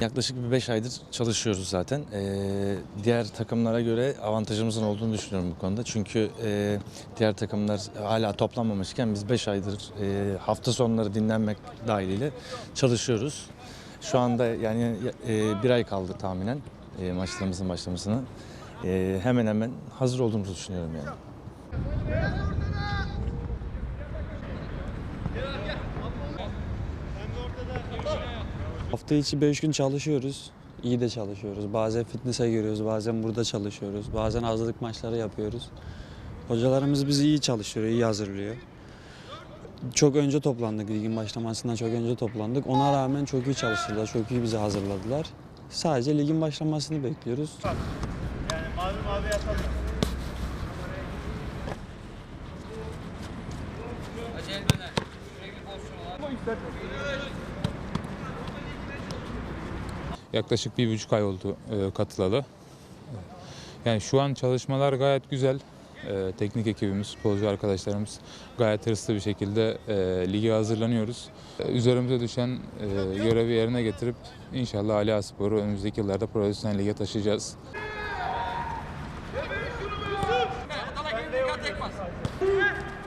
Yaklaşık bir 5 aydır çalışıyoruz zaten. Ee, diğer takımlara göre avantajımızın olduğunu düşünüyorum bu konuda. Çünkü e, diğer takımlar hala toplanmamışken biz 5 aydır e, hafta sonları dinlenmek dahiliyle çalışıyoruz. Şu anda yani e, bir ay kaldı tahminen e, maçlarımızın başlamasına. E, hemen hemen hazır olduğumuzu düşünüyorum yani. Hafta içi 5 gün çalışıyoruz. İyi de çalışıyoruz. Bazen fitness'e giriyoruz, bazen burada çalışıyoruz. Bazen hazırlık maçları yapıyoruz. Hocalarımız bizi iyi çalıştırıyor, iyi hazırlıyor. Çok önce toplandık, ligin başlamasından çok önce toplandık. Ona rağmen çok iyi çalıştılar, çok iyi bizi hazırladılar. Sadece ligin başlamasını bekliyoruz. Yaklaşık bir buçuk ay oldu e, katılalı. Yani şu an çalışmalar gayet güzel. E, teknik ekibimiz, futbolcu arkadaşlarımız gayet hırslı bir şekilde e, lige hazırlanıyoruz. E, üzerimize düşen e, görevi yerine getirip inşallah Ali Spor'u önümüzdeki yıllarda profesyonel lige taşıyacağız. Tek.